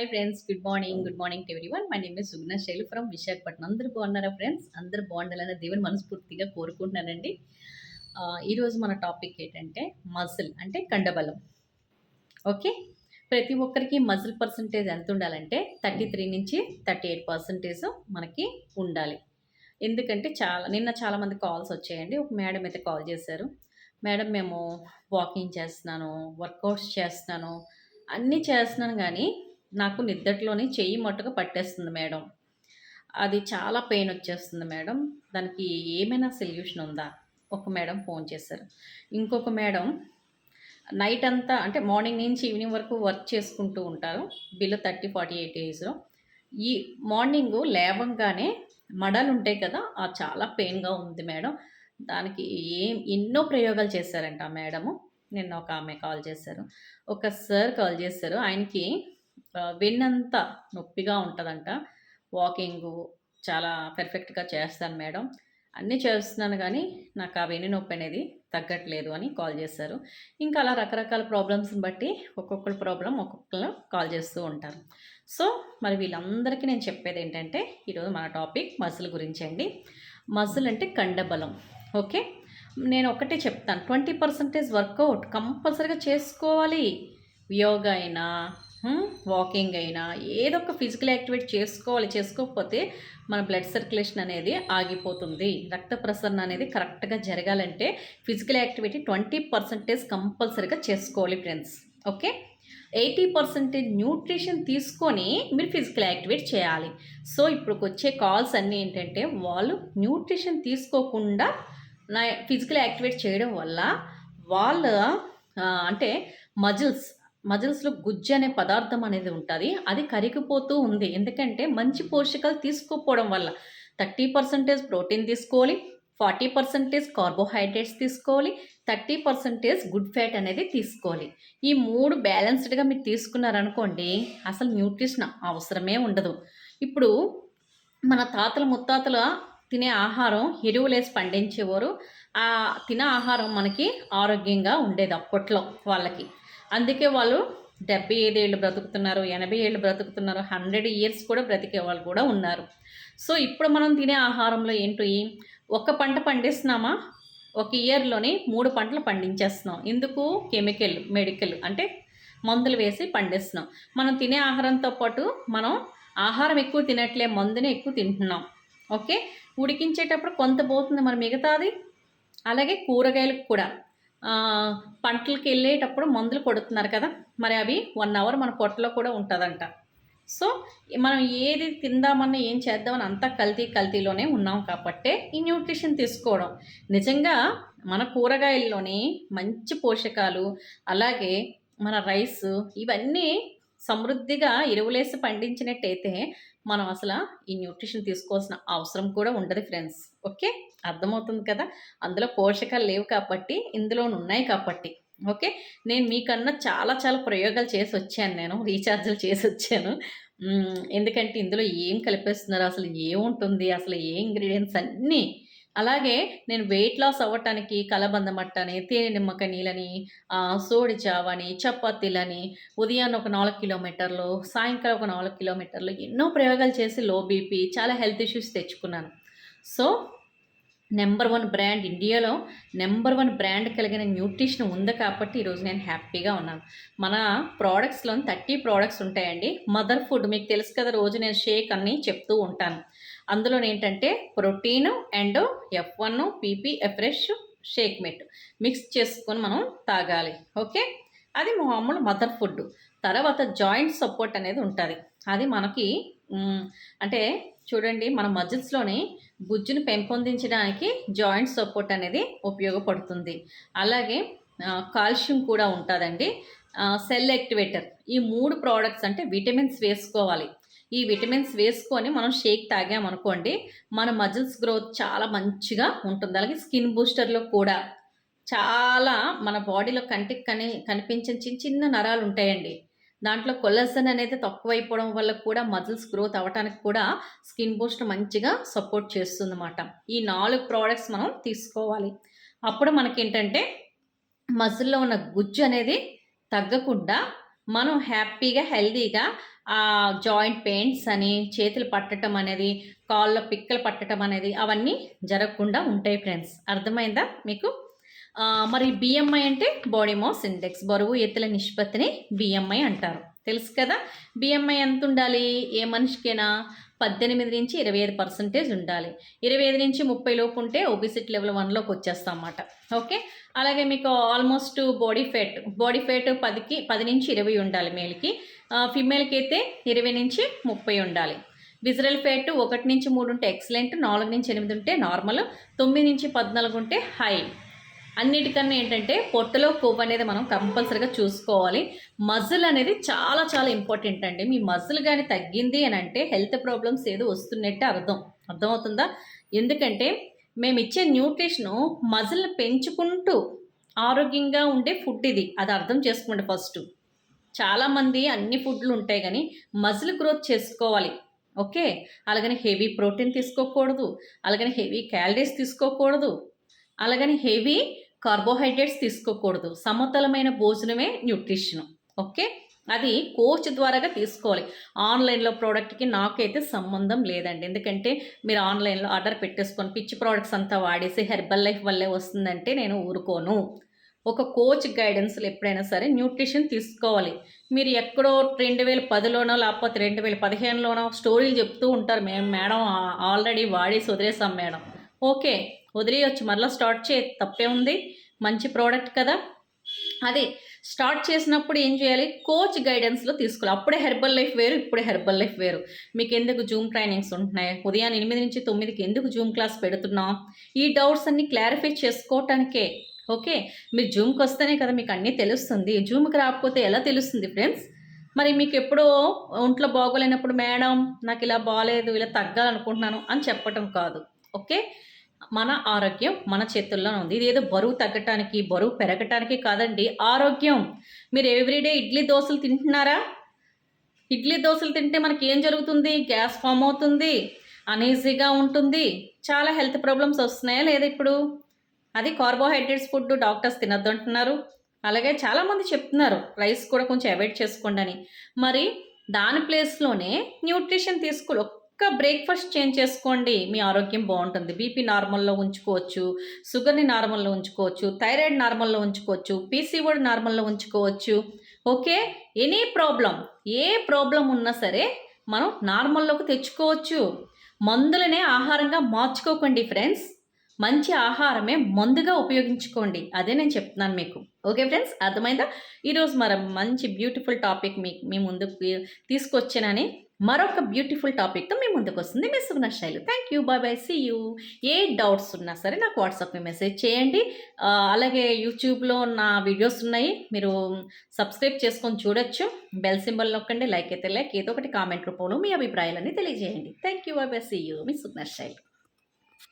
Hi friends good morning good morning to one my name is Sugna Shailu from Visakhapatnam అందరూ బాగున్నారా friends అందరూ బాగుండాలని దేవుని మనస్ఫూర్తిగా కోరుకుంటున్నానండి. ఈరోజు మన టాపిక్ ఏంటంటే మజిల్ అంటే కండబలం. ఓకే ప్రతి ఒక్కరికి మజిల్ పర్సంటేజ్ ఎంత ఉండాలంటే థర్టీ త్రీ నుంచి థర్టీ ఎయిట్ పర్సంటేజ్ మనకి ఉండాలి. ఎందుకంటే చాలా నిన్న చాలామంది కాల్స్ వచ్చాయండి. ఒక మేడం అయితే కాల్ చేశారు. మేడం మేము వాకింగ్ చేస్తున్నాను వర్కౌట్స్ చేస్తున్నాను అన్నీ చేస్తున్నాను కానీ నాకు నిద్దట్లోనే చెయ్యి మట్టుగా పట్టేస్తుంది మేడం. అది చాలా పెయిన్ వచ్చేస్తుంది మేడం. దానికి ఏమైనా సొల్యూషన్ ఉందా? ఒక మేడం ఫోన్ చేశారు. ఇంకొక మేడం నైట్ అంతా అంటే మార్నింగ్ నుంచి ఈవినింగ్ వరకు వర్క్ చేసుకుంటూ ఉంటారు. బిలో థర్టీ ఫార్టీ ఎయిట్ ఏజ్లో ఈ మార్నింగ్ లేవంగానే మడలు ఉంటాయి కదా ఆ చాలా పెయిన్గా ఉంది మేడం. దానికి ఏం ఎన్నో ప్రయోగాలు చేశారంట ఆ మేడము. నిన్న ఒక ఆమె కాల్ చేశారు. ఒక సార్ కాల్ చేశారు. ఆయనకి వెన్నంతా నొప్పిగా ఉంటుందంట. వాకింగ్ చాలా పర్ఫెక్ట్గా చేస్తాను మేడం. అన్నీ చేస్తున్నాను కానీ నాకు ఆ వెన్ను నొప్పి అనేది తగ్గట్లేదు అని కాల్ చేశారు. ఇంకా అలా రకరకాల ప్రాబ్లమ్స్ని బట్టి ఒక్కొక్కరు ప్రాబ్లం ఒక్కొక్కరు కాల్ చేస్తూ ఉంటారు. సో మరి వీళ్ళందరికీ నేను చెప్పేది ఏంటంటే ఈరోజు మన టాపిక్ మజిల్ గురించి అండి. మజిల్ అంటే కండబలం. ఓకే? నేను ఒకటే చెప్తాను. ట్వంటీ పర్సెంటేజ్ వర్కౌట్ కంపల్సరీగా చేసుకోవాలి. యోగా అయినా వాకింగ్ అయినా ఏదో ఒక ఫిజికల్ యాక్టివేట్ చేసుకోవాలి చేసుకోకపోతే మన బ్లడ్ సర్క్యులేషన్ అనేది ఆగిపోతుంది. రక్త ప్రసరణ అనేది కరెక్ట్గా జరగాలంటే ఫిజికల్ యాక్టివిటీ ట్వంటీ పర్సెంటేజ్ కంపల్సరీగా చేసుకోవాలి friends. Okay? Eighty percentage nutrition తీసుకొని మీరు ఫిజికల్ యాక్టివేట్ చేయాలి. సో ఇప్పుడు వచ్చే కాల్స్ అన్నీ ఏంటంటే వాళ్ళు న్యూట్రిషన్ తీసుకోకుండా నా ఫిజికల్ యాక్టివేట్ చేయడం వల్ల వాళ్ళ అంటే మజిల్స్ మజిల్స్లో గుజ్జు అనే పదార్థం అనేది ఉంటుంది. అది కరిగిపోతూ ఉంది. ఎందుకంటే మంచి పోషకాలు తీసుకోకపోవడం వల్ల థర్టీ పర్సెంటేజ్ ప్రోటీన్ తీసుకోవాలి ఫార్టీ పర్సెంటేజ్ కార్బోహైడ్రేట్స్ తీసుకోవాలి థర్టీ పర్సెంటేజ్ గుడ్ ఫ్యాట్ అనేది తీసుకోవాలి. ఈ మూడు బ్యాలెన్స్డ్గా మీరు తీసుకున్నారనుకోండి అసలు న్యూట్రిషన్ అవసరమే ఉండదు. ఇప్పుడు మన తాతల ముత్తాతల తినే ఆహారం ఎరువులేసి పండించేవారు. ఆ తినే ఆహారం మనకి ఆరోగ్యంగా ఉండేది అప్పట్లో వాళ్ళకి. అందుకే వాళ్ళు డెబ్బై ఐదు ఏళ్ళు బ్రతుకుతున్నారు ఎనభై ఏళ్ళు బ్రతుకుతున్నారు హండ్రెడ్ ఇయర్స్ కూడా బ్రతికే వాళ్ళు కూడా ఉన్నారు. సో ఇప్పుడు మనం తినే ఆహారంలో ఏంటి? ఒక పంట పండిస్తున్నామా? ఒక ఇయర్లోనే మూడు పంటలు పండించేస్తున్నాం. ఎందుకు? కెమికల్ మెడికల్ అంటే మందులు వేసి పండిస్తున్నాం. మనం తినే ఆహారంతో పాటు మనం ఆహారం ఎక్కువ తినట్లే మందునే ఎక్కువ తింటున్నాం. ఓకే? ఉడికించేటప్పుడు కొంత పోతుంది మరి మిగతాది? అలాగే కూరగాయలకు కూడా. పంటలకు వెళ్ళేటప్పుడు మందులు కొడుతున్నారు కదా మరి అవి వన్ అవర్ మన పొట్టలో కూడా ఉంటుందంట. సో మనం ఏది తిందామన్నా ఏం చేద్దామని అంతా కల్తీ కల్తీలోనే ఉన్నాం కాబట్టే ఈ న్యూట్రిషన్ తీసుకోవడం. నిజంగా మన కూరగాయల్లోని మంచి పోషకాలు అలాగే మన రైస్ ఇవన్నీ సమృద్ధిగా ఎరువులేసి పండించినట్టయితే మనం అసలు ఈ న్యూట్రిషన్ తీసుకోవాల్సిన అవసరం కూడా ఉండదు ఫ్రెండ్స్. ఓకే? అర్థమవుతుంది కదా? అందులో పోషకాలు లేవు కాబట్టి ఇందులో ఉన్నాయి కాబట్టి. ఓకే? నేను మీకన్నా చాలా చాలా ప్రయోగాలు చేసి వచ్చాను నేను రీఛార్జ్లు చేసి వచ్చాను. ఎందుకంటే ఇందులో ఏం కలిపేస్తున్నారు? అసలు ఏముంటుంది? అసలు ఏ ఇంగ్రీడియంట్స్ అన్నీ అలాగే నేను వెయిట్ లాస్ అవ్వటానికి కలబంద మట్టని తేనె నిమ్మక నీళ్ళని సోడి చావని చపాతీలని ఉదయాన్నే ఒక నాలుగు కిలోమీటర్లు సాయంకాలం ఒక నాలుగు కిలోమీటర్లు ఎన్నో ప్రయోగాలు చేసి లో బీపీ చాలా హెల్త్ ఇష్యూస్ తెచ్చుకున్నాను. సో నెంబర్ వన్ బ్రాండ్ ఇండియాలో నెంబర్ వన్ బ్రాండ్ కలిగిన న్యూట్రిషన్ ఉంది కాబట్టి ఈరోజు నేను హ్యాపీగా ఉన్నాను. మన ప్రోడక్ట్స్లో థర్టీ ప్రోడక్ట్స్ ఉంటాయండి. మదర్ ఫుడ్ మీకు తెలుసు కదా రోజు నేను షేక్ అన్నీ చెప్తూ ఉంటాను. అందులో ఏంటంటే ప్రోటీన్ అండ్ ఎఫ్ వన్ పీపీ ఎఫ్రెష్ షేక్ మెట్ మిక్స్ చేసుకొని మనం తాగాలి. ఓకే? అది మామూలు మదర్ ఫుడ్. తర్వాత జాయింట్ సపోర్ట్ అనేది ఉంటుంది. అది మనకి అంటే చూడండి మన మజిల్స్లోని గుజ్జును పెంపొందించడానికి జాయింట్ సపోర్ట్ అనేది ఉపయోగపడుతుంది. అలాగే కాల్షియం కూడా ఉంటుందండి. Cell activator. ఈ మూడు ప్రోడక్ట్స్ అంటే విటమిన్స్ వేసుకోవాలి. ఈ విటమిన్స్ వేసుకొని మనం షేక్ తాగామనుకోండి మన మజిల్స్ గ్రోత్ చాలా మంచిగా ఉంటుంది. అలాగే స్కిన్ బూస్టర్లో కూడా చాలా మన బాడీలో కంటికి కని కనిపించిన చిన్న చిన్న నరాలు ఉంటాయండి. దాంట్లో కొలెజన్ అనేది తక్కువైపోవడం వల్ల కూడా మజిల్స్ గ్రోత్ అవ్వడానికి కూడా స్కిన్ బూస్ట్ మంచిగా సపోర్ట్ చేస్తుంది అన్నమాట ఈ నాలుగు ప్రోడక్ట్స్ మనం తీసుకోవాలి. అప్పుడు మనకేంటంటే మజిల్లో ఉన్న గుజ్జు అనేది తగ్గకుండా మనం హ్యాపీగా హెల్తీగా ఆ జాయింట్ పెయిన్స్ అని చేతులు పట్టడం అనేది కాళ్ళ పిక్కలు పట్టడం అనేది అవన్నీ జరగకుండా ఉంటాయి ఫ్రెండ్స్. అర్థమైందా మీకు? మరి బిఎంఐ అంటే బాడీ మాస్ ఇండెక్స్ బరువు ఎత్తుల నిష్పత్తిని బిఎంఐ అంటారు. తెలుసు కదా? బిఎంఐ ఎంత ఉండాలి ఏ మనిషికైనా పద్దెనిమిది నుంచి ఇరవై ఐదు పర్సెంటేజ్ ఉండాలి. ఇరవై ఐదు నుంచి ముప్పై లోపు ఉంటే ఒబిసిటీ లెవెల్ వన్లోకి వచ్చేస్తాం అన్నమాట. ఓకే? అలాగే మీకు almost body fat body fat పదికి పది నుంచి ఇరవై ఉండాలి మేల్కి ఫిమేల్కి అయితే ఇరవై నుంచి ముప్పై ఉండాలి. విజరల్ ఫ్యాట్ ఒకటి నుంచి మూడు ఉంటే ఎక్సలెంట్ నాలుగు నుంచి ఎనిమిది ఉంటే నార్మల్ తొమ్మిది నుంచి పద్నాలుగు ఉంటే హై అన్నిటికన్నా ఏంటంటే పొట్టలో కొవ్వు అనేది మనం కంపల్సరీగా చూసుకోవాలి. మజిల్ అనేది చాలా చాలా ఇంపార్టెంట్ అండి. మీ మజిల్ కానీ తగ్గింది అని అంటే హెల్త్ ప్రాబ్లమ్స్ ఏదో వస్తున్నట్టే అర్థం. అర్థమవుతుందా? ఎందుకంటే మేము ఇచ్చే న్యూట్రిషను మజిల్ని పెంచుకుంటూ ఆరోగ్యంగా ఉండే ఫుడ్ ఇది. అది అర్థం చేసుకోండి ఫస్ట్. చాలామంది అన్ని ఫుడ్లు ఉంటాయి కానీ మజిల్ గ్రోత్ చేసుకోవాలి. ఓకే? అలాగని హెవీ ప్రోటీన్ తీసుకోకూడదు. అలాగని హెవీ క్యాలరీస్ తీసుకోకూడదు. అలాగని హెవీ కార్బోహైడ్రేట్స్ తీసుకోకూడదు. సమతలమైన భోజనమే న్యూట్రిషన్. ఓకే? అది కోచ్ ద్వారాగా తీసుకోవాలి. ఆన్లైన్లో ప్రోడక్ట్కి నాకైతే సంబంధం లేదండి. ఎందుకంటే మీరు ఆన్లైన్లో ఆర్డర్ పెట్టేసుకొని పిచ్చి ప్రోడక్ట్స్ అంతా వాడేసి హెర్బల్ లైఫ్ వల్లే వస్తుందంటే నేను ఊరుకోను. ఒక కోచ్ గైడెన్స్లో ఎప్పుడైనా సరే న్యూట్రిషన్ తీసుకోవాలి. మీరు ఎక్కడో రెండు వేల పదిలోనో లేకపోతే రెండు వేల పదిహేనులోనో స్టోరీలు చెప్తూ ఉంటారు మేము మేడం ఆల్రెడీ వాడేసి వదిలేసాం మేడం. ఓకే? వదిలేయచ్చు. మరలా స్టార్ట్ చేయ తప్పే ఉంది. మంచి ప్రోడక్ట్ కదా. అదే స్టార్ట్ చేసినప్పుడు ఏం చేయాలి? కోచ్ గైడెన్స్లో తీసుకోవాలి. అప్పుడే హెర్బల్ లైఫ్ వేరు ఇప్పుడే హెర్బల్ లైఫ్ వేరు. మీకు ఎందుకు జూమ్ ట్రైనింగ్స్ ఉంటున్నాయి? ఉదయాన్నే ఎనిమిది నుంచి తొమ్మిదికి ఎందుకు జూమ్ క్లాస్ పెడుతున్నాం? ఈ డౌట్స్ అన్ని క్లారిఫై చేసుకోవటానికే. ఓకే? మీరు జూమ్కి వస్తేనే కదా మీకు అన్నీ తెలుస్తుంది. జూమ్కి రాకపోతే ఎలా తెలుస్తుంది ఫ్రెండ్స్ మరి మీకు ఎప్పుడో ఒంట్లో బాగోలేనప్పుడు మేడం నాకు ఇలా బాగాలేదు ఇలా తగ్గాలనుకుంటున్నాను అని చెప్పటం కాదు. ఓకే? మన ఆరోగ్యం మన చేతుల్లోనే ఉంది. ఇది ఏదో బరువు తగ్గటానికి బరువు పెరగటానికి కాదండి ఆరోగ్యం. మీరు ఎవ్రీడే ఇడ్లీ దోశలు తింటున్నారా? ఇడ్లీ దోశలు తింటే మనకి ఏం జరుగుతుంది? గ్యాస్ ఫామ్ అవుతుంది అనీజీగా ఉంటుంది. చాలా హెల్త్ ప్రాబ్లమ్స్ వస్తున్నాయా లేదా ఇప్పుడు? అది కార్బోహైడ్రేట్స్ ఫుడ్ డాక్టర్స్ తినద్దు అంటున్నారు. అలాగే చాలామంది చెప్తున్నారు రైస్ కూడా కొంచెం అవాయిడ్ చేసుకోండి అని. మరి దాని ప్లేస్లోనే న్యూట్రిషన్ తీసుకో ఒక్క బ్రేక్ఫాస్ట్ చేంజ్ చేసుకోండి. మీ ఆరోగ్యం బాగుంటుంది. బీపీ నార్మల్లో ఉంచుకోవచ్చు. షుగర్ని నార్మల్లో ఉంచుకోవచ్చు. థైరాయిడ్ నార్మల్లో ఉంచుకోవచ్చు. పీసీఓడి నార్మల్లో ఉంచుకోవచ్చు. ఓకే? ఎనీ ప్రాబ్లం ఏ ప్రాబ్లం ఉన్నా సరే మనం నార్మల్లోకి తెచ్చుకోవచ్చు. మందులనే ఆహారంగా మార్చుకోకండి ఫ్రెండ్స్. మంచి ఆహారమే మందుగా ఉపయోగించుకోండి. అదే నేను చెప్తున్నాను మీకు. Okay friends? అర్థమైందా? ఈరోజు మరి మంచి బ్యూటిఫుల్ టాపిక్ మీ మీ ముందుకు తీసుకొచ్చానని మరొక బ్యూటిఫుల్ టాపిక్తో మీ ముందుకు వస్తుంది miss Suguna Shaili. Thank you bye bye see you A doubts ఉన్నా సరే నాకు వాట్సాప్కి మెసేజ్ చేయండి. అలాగే యూట్యూబ్లో నా వీడియోస్ ఉన్నాయి. మీరు సబ్స్క్రైబ్ చేసుకొని చూడొచ్చు. బెల్ సింబల్ నొక్కండి లైక్ అయితే లైక్ ఏదో ఒకటి కామెంట్ రూపంలో మీ అభిప్రాయాలన్నీ తెలియజేయండి. Thank you bye bye see you miss Suguna Shaili.